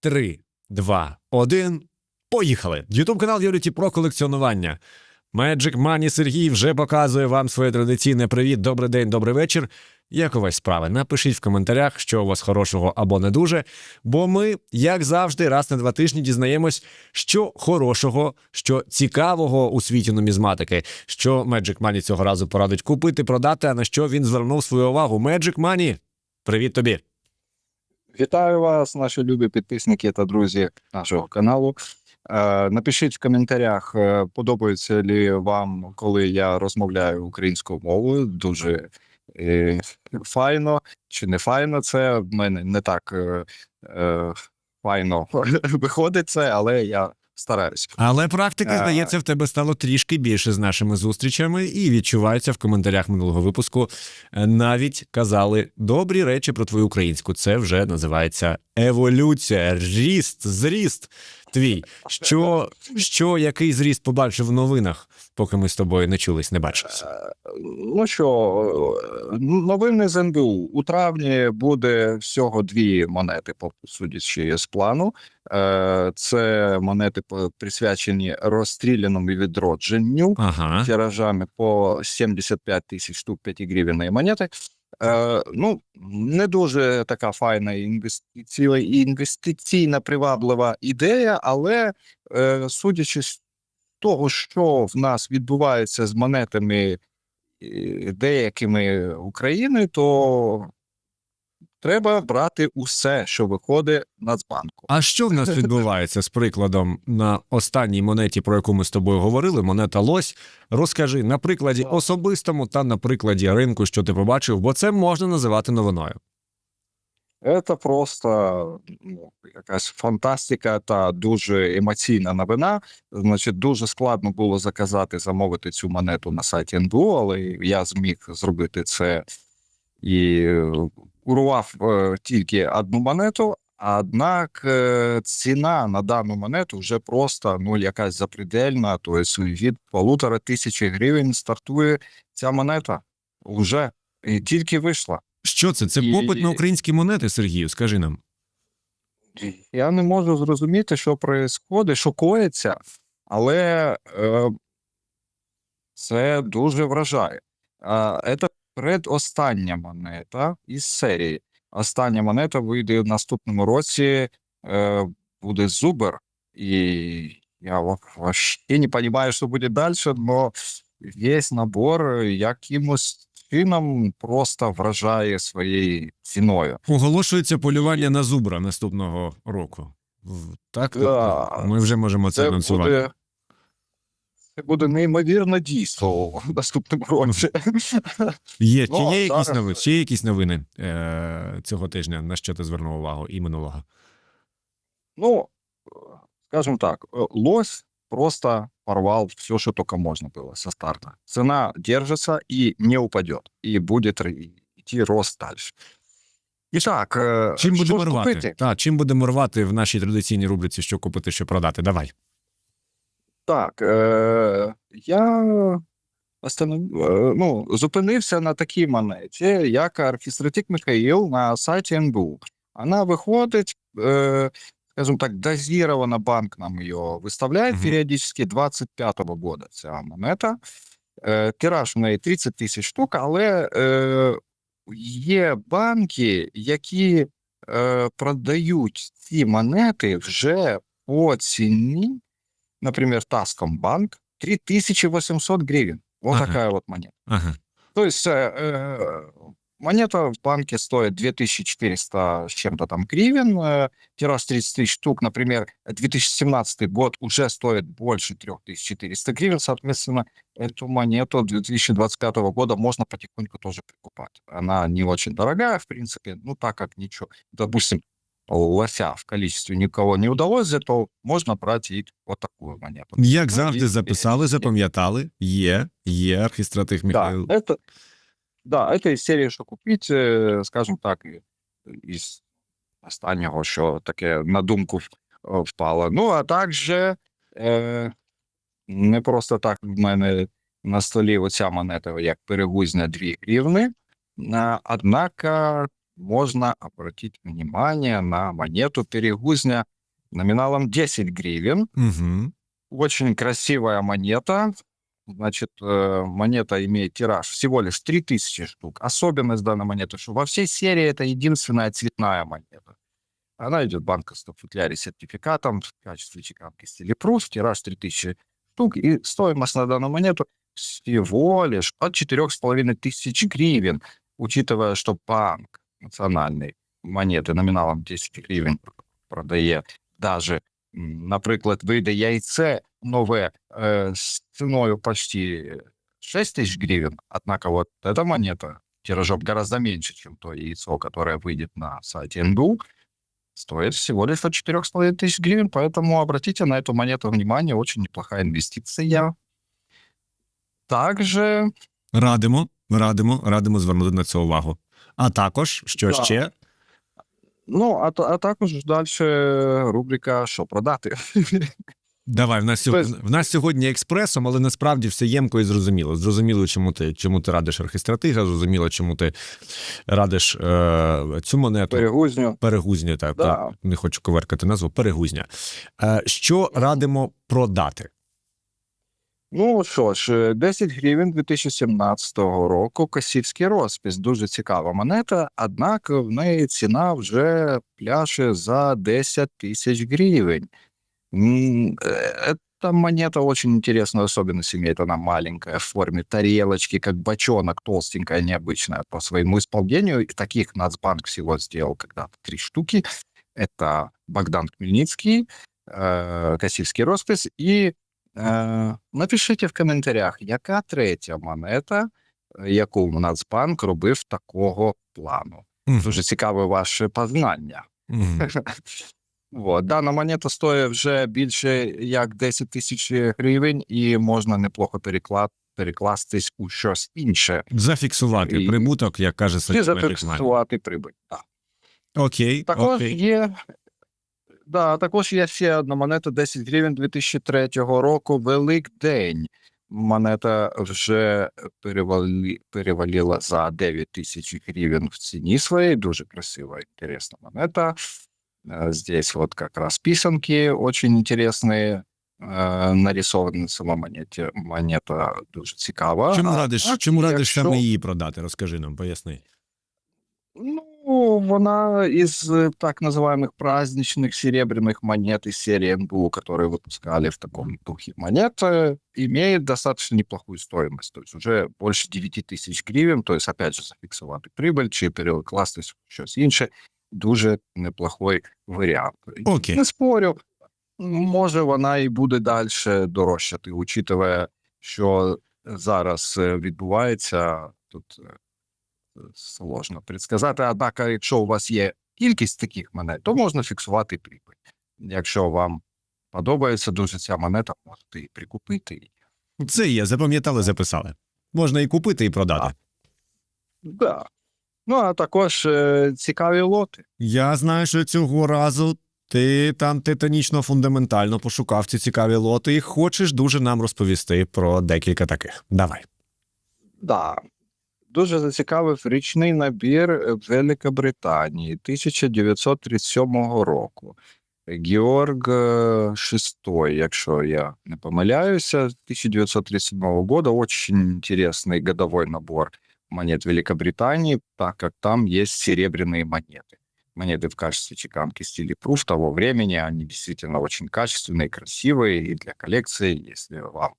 Три, два, один. Поїхали! Ютуб канал Юріті про колекціонування. Magic Money Сергій вже показує вам своє традиційне привіт, добрий день, добрий вечір. Як у вас справи? Напишіть в коментарях, що у вас хорошого або не дуже. Бо ми, як завжди, раз на два тижні дізнаємось, що хорошого, що цікавого у світі нумізматики, що Magic Money цього разу порадить купити, продати, а на що він звернув свою увагу. Magic Money, привіт тобі! Вітаю вас, наші любі підписники та друзі нашого каналу. Е, Напишіть в коментарях, е, подобається ли вам, коли я розмовляю українською мовою. Дуже е, файно чи не файно це. В мене не так файно виходить це, але я стараюсь. Але практики, Е. здається, в тебе стало трішки більше з нашими зустрічами, і відчувається в коментарях минулого випуску. е, Навіть казали добрі речі про твою українську. Це вже називається еволюція, ріст, зріст твій. Що, що який зріст побачив в новинах, поки ми з тобою не чулись, не бачилися? Е, Ну що, е, новини з НБУ. У травні буде всього дві монети, по судячи з плану. Е, Це монети присвячені розстріляному відродженню Ага. тиражами по 75 тисяч штук 5 гривень монети. Е, ну, не дуже така файна інвестиційна, інвестиційна приваблива ідея, але е, судячи з того, що в нас відбувається з монетами е, деякими України, то треба брати усе, що виходить Нацбанку. А що в нас відбувається з прикладом на останній монеті, про яку ми з тобою говорили, монета Лось? Розкажи на прикладі особистому та на прикладі ринку, що ти побачив, бо це можна називати новиною. Це просто ну, якась фантастика та дуже емоційна новина. Значить, дуже складно було заказати, замовити цю монету на сайті НБУ, але я зміг зробити це і е, урвав е, тільки одну монету. Однак е, ціна на дану монету вже просто ну якась запредельна. Тобто від полутора тисячі гривень стартує ця монета. Уже і тільки вийшла. Що це? Це І- попит на українські монети, Сергію? Скажи нам. Я не можу зрозуміти, що відбувається, що коїться, але е, це дуже вражає. Е, це предостання монета із серії. Остання монета вийде в наступному році, е, буде Зубер, і я взагалі не розумію, що буде далі, але весь набор якимось чином просто вражає своєю ціною. Оголошується полювання на зубра наступного року. Так, Да. тобто ми вже можемо це Це анонсувати. буде, це буде неймовірне дійство в наступному році. Є, чи Ну, є якісь зараз- новини? Чи є якісь новини е- цього тижня, на що ти звернув увагу і минулого? Ну, скажем так, э, лось просто порвал все, что только можно было со старта. Цена держится и не упадет, и будет р- идти рост дальше. Итак, э, Чим що будемо ж рвати? купити? Так, чим будемо рвати в нашій традиційній рубриці, що купити, що продати? Давай. Так, е, я останов... е, ну, зупинився на такій монеті, як архістратик Михаїл на сайті НБУ. Вона виходить, е, скажімо так, дозировано банк нам її виставляє Мгм. періодично 25-го года ця монета. Е, тираж в неї 30 тисяч штук, але е, є банки, які е, продають ці монети вже по ціні, например, Таскомбанк 3800 гривен. Вот Ага. такая вот монета. Ага. То есть э, э, монета в банке стоит 2400 с чем-то там гривен, э, тираж 30 тысяч штук, например, 2017 год уже стоит больше 3400 гривен, соответственно, эту монету 2025 года можно потихоньку тоже прикупать. Она не очень дорогая, в принципе, ну так как ничего, допустим, лося в количестве никого не удалось, зато можно брать и вот такую монету. Як Ну, завжди записали, запам'ятали. Є, є архістратих Михайло. Да, это, да, это из серії, що купити, е, скажімо так, із останнього, що таке на думку е, впало. Ну, а також е, не просто так в мене на столі оця монета, як перегузня 2 гривни. Однак можно обратить внимание на монету перегузня номиналом 10 гривен. Угу. Очень красивая монета. Значит, э, монета имеет тираж всего лишь 3000 штук. Особенность данной монеты, что во всей серии это единственная цветная монета. Она идет в банковском футляре с сертификатом в качестве чеканки стиле Прус, тираж 3000 штук, и стоимость на данную монету всего лишь от 4500 гривен, учитывая, что банк национальный монети номіналом 10 гривень продає даже, наприклад, вийде яйце нове э, с ценой почти 6 тысяч гривен, однако вот эта монета тиражом гораздо меньше, чем то яйцо, которое выйдет на сайте НБУ, стоит всего лишь от 4,5 тысяч гривен, поэтому обратите на эту монету внимание, очень неплохая инвестиция. Также Радимо, радимо, радимо звернути на це увагу. А також, що Да. ще? Ну, а, а також далі рубрика Що продати? Давай, в нас, сьогодні, в нас сьогодні експресом, але насправді все ємко і зрозуміло. Зрозуміло, чому ти, чому ти радиш архістратига, зрозуміло, чому ти радиш е, цю монету. Перегузню. Перегузню, так, Да. так, не хочу коверкати назву, перегузня. Е, що радимо продати? Ну що ж, 10 гривень 2017 року косівський розпис. Дуже цікава монета, однак в неї ціна вже пляше за 10 тисяч гривень. М, э, Эта монета очень интересную особенность имеет. Она маленькая, в форме тарелочки, как бочонок, толстенькая, необычная по своему исполнению. И таких Нацбанк всего сделал когда-то три штуки. Это Богдан Хмельницкий, э, Косівський розпис і Е, напишіть в коментарях, яка третя монета, е, яку Нацбанк робив такого плану. Мгм. Дуже цікаве ваше познання. Мгм. От. Дана монета стоїть вже більше як 10 тисяч гривень, і можна неплохо переклад, перекластись у щось інше Зафіксувати І- прибуток, як каже Сергій зафіксувати прибуль. Так. Окей, Також окей. є. Да, також є ще одна монета 10 гривень 2003 року. Великдень. Монета вже перевалі, перевалила за 9 тисяч гривень в ціні своєї. Дуже красива, інтересна монета. Э, Здесь вот как раз писанки очень интересные э, нарисованы на самой монете. Монета дуже цікава. Чому А радиш, так, чому радиш якщо- саме її продати? Розкажи нам, поясни. Ну, вона из э, так называемых праздничных серебряных монет из серии НБУ, которые выпускали в таком духе монет, э, имеет достаточно неплохую стоимость. То есть уже больше 9 тысяч гривен, то есть опять же зафіксувати прибыль чи перекластись в щось інше. Дуже неплохой варіант. Окей. Не спорю, може вона і буде далі дорожчати, учитывая, що зараз е, відбувається тут. сложно предсказати. Однак, якщо у вас є кількість таких монет, то можна фіксувати прибыль. Якщо вам подобається дуже ця монета, можете і прикупити її. Це є, запам'ятали, записали. Можна і купити, і продати. Да. Ну, а також е, цікаві лоти. Я знаю, що цього разу ти там титанічно фундаментально пошукав ці цікаві лоти і хочеш дуже нам розповісти про декілька таких. Давай. Да Дуже зацікавив річний набір е, Великобританії 1937 року. Георг VI, якщо я не помиляюся, 1937 года. Очень интересный годовой набор монет Великобритании, так как там есть серебряные монеты. Монеты в качестве чеканки стиле пруф того времени, они действительно очень качественные, красивые и для коллекции, если вам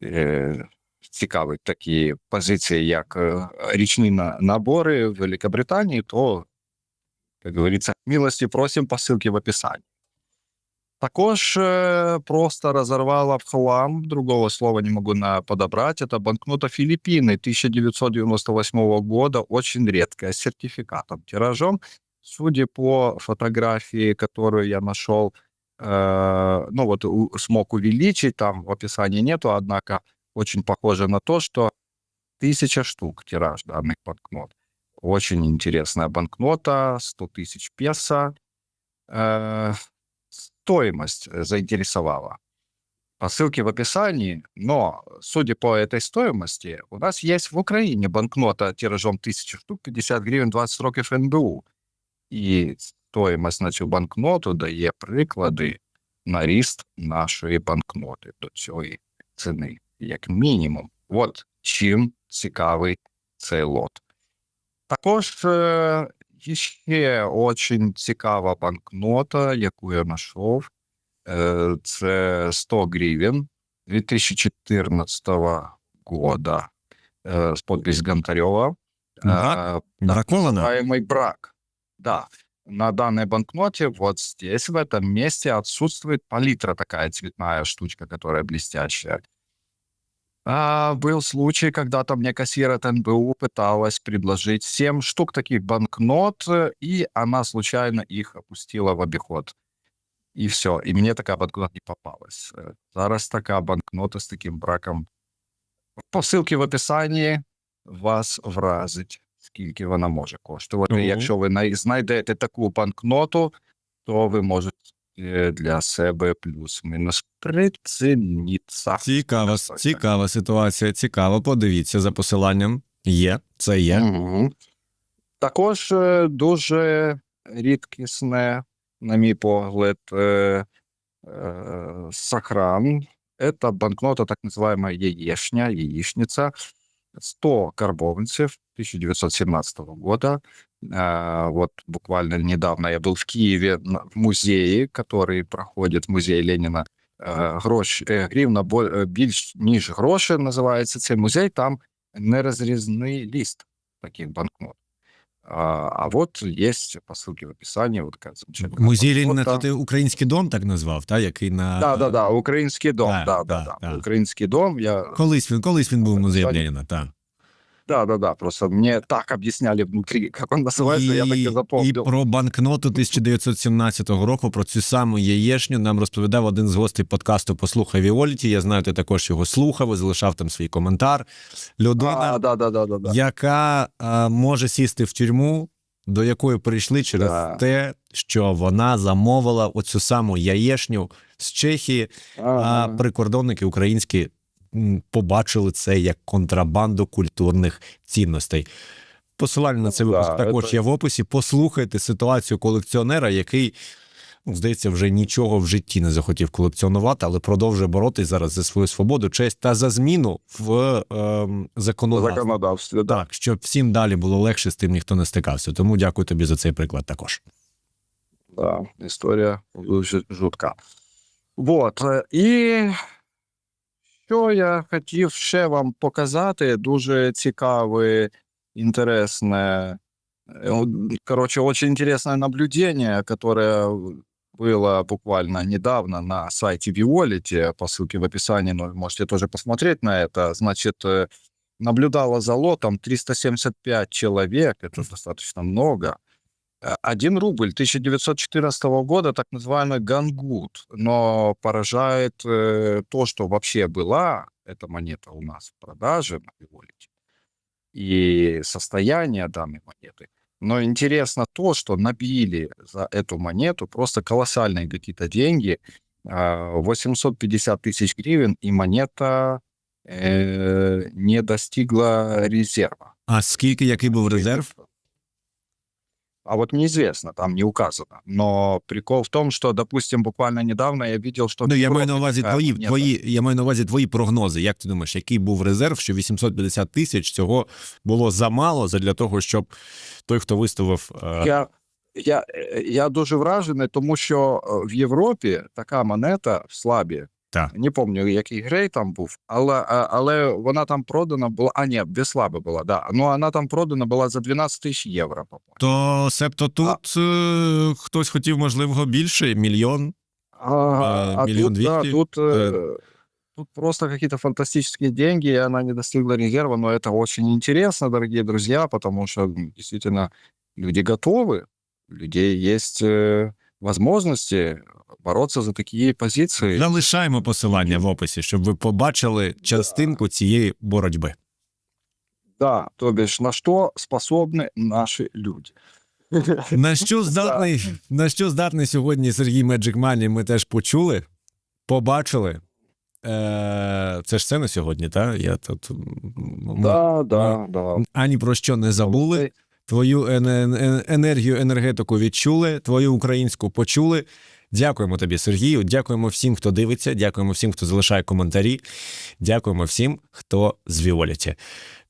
э, цікавить такі позиції, як е, річні на- набори в Великобританії, то, як говориться, милості просим по ссылке в описании. Також е, просто разорвала в хлам, другого слова не могу на подобрать, это банкнота Филиппины 1998 года, очень редкая, с сертификатом, тиражом. Судя по фотографии, которую я нашел, э, ну вот у- смог увеличить, там в описании нету, однако очень похоже на то, что тысяча штук тираж данных банкнот. Очень интересная банкнота, 100 тысяч песо. Э, стоимость э, заинтересовала. по ссылке в описании, но, судя по этой стоимости, у нас есть в Украине банкнота тиражом 1000 штук, 50 гривен, 20 років НБУ. І стоїмость на цю банкноту дає приклади на ріст нашої банкноти до цієї ціни, як мінімум. От чим цікавий цей лот. Також е, є ще очень цікава банкнота, яку я знайшов. Е, це 100 гривен 2014 года е, з подпись Гонтарева. Ага. Е, Бракована? называемый брак. Да. На данной банкноте вот здесь, в этом месте, отсутствует палитра такая цветная штучка, которая блестящая. А, был случай, когда-то мне кассир от НБУ пыталась предложить 7 штук таких банкнот, э, и она случайно их опустила в обиход. И все. И мне такая банкнота не попалась. Э, Зараз така банкнота з таким браком. По ссылці в описанні вас вразить, скільки вона може коштувати. Ого. Якщо ви най- знайдете таку банкноту, то ви можете для себе плюс-мінус прицініться. Цікава, цікава ситуація, цікаво. Подивіться за посиланням. Є, це є. Мгм. Також е, дуже рідкісне, на мій погляд, е, е, сохран. Это банкнота, так называемая яешня, яичница. 100 карбованцев 1917 года. А, вот буквально недавно я был в Киеве на- в музее, который проходит музей Ленина. Е, Грош, е, гривна бо- е, більш ніж гроші називається цей музей. Там нерозрізний лист таких банкнот. А, а вот есть по ссылке в описании вот такая замечательная Музей Леніна, банкнота. то ти український дом так назвав, та, який на. Да, да, да, Український дом, Да, да, да, да, да, да. Український дом. Я, Колись він, колись він був музеєм Названня. Леніна, так. да, да, да, просто мне так объясняли внутри, как он называется, я так и І, і про банкноту 1917 року, про цю саму яєшню нам розповідав один з гостей подкасту Послухай Віоліті. Я знаю, ти також його слухав і залишав там свій коментар. Людина, А, да, да, да, да, да. яка а, може сісти в тюрму, до якої прийшли через Да. те, що вона замовила оцю саму яєшню з Чехії, а Ага. прикордонники українські побачили це як контрабанду культурних цінностей. Посилання на цей Ну, випуск да, також це- є в описі. Послухайте ситуацію колекціонера, який, ну, здається, вже нічого в житті не захотів колекціонувати, але продовжує боротись зараз за свою свободу, честь та за зміну в ем, законодавстві. Законодавстве, да. Так, щоб всім далі було легше, з тим ніхто не стикався. Тому дякую тобі за цей приклад також. Да, історія дуже жутка. Вот. е, І що я хотів ще вам показати, дуже цікаве, інтересне, е, от, короче, очень интересное наблюдение, которое было буквально недавно на сайте Violet, по ссылке в описании, но можете тоже посмотреть на это. Значит, э, наблюдало за лотом 375 человек, это достаточно много. Э, 1 рубль 1914 года, так называемый гангут. Но поражает э, то, что вообще была эта монета у нас в продаже на Виволите и состояние данной монеты. Но интересно то, что набили за эту монету просто колоссальные какие-то деньги. а, 850 тысяч гривен, и монета э, не достигла резерва. А скільки який був резерв? А вот неизвестно, там не указано. Но прикол в том, что, допустим, буквально недавно я видел, что... Ну, я маю на увазі твої, монета. твої, я маю на увазі твої прогнози. Як ти думаєш, який був резерв, що 850 тисяч цього було замало для того, щоб той, хто виставив. е, Я, я, е, я дуже вражений, тому що е, в Європі така монета в слабі. Так. Не пам'ятаю, який грей там був, але, а- але вона там продана була. А, ні, без слаби була, да. Ну, вона там продана була за 12 тисяч євро, по-моєму. То себто тут е, хтось хотів, можливо, більше, мільйон. А, А, а миллион тут, да, двести, тут, э, тут просто какие-то фантастические деньги, и она не достигла резерва, но это очень интересно, дорогие друзья, потому что м, действительно люди готовы, у людей есть э, возможности бороться за такие позиции. Залишаємо посилання в описі, щоб ви побачили частинку цієї боротьби. Да, то бишь, на что способны наши люди. На що здатний, на що здатний сьогодні Сергій Меджик Мані, ми теж почули, побачили. Е, це ж це на сьогодні, так? Я тут Да, да, да. ані про що не забули. Твою ен- ен- енергію, енергетику відчули, твою українську почули. Дякуємо тобі, Сергію. Дякуємо всім, хто дивиться. Дякуємо всім, хто залишає коментарі. Дякуємо всім, хто з Віоліті.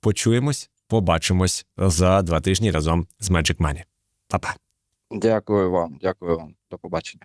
Почуємось, побачимось за два тижні разом з Magic Money. Па-па. Дякую вам, дякую вам. До побачення.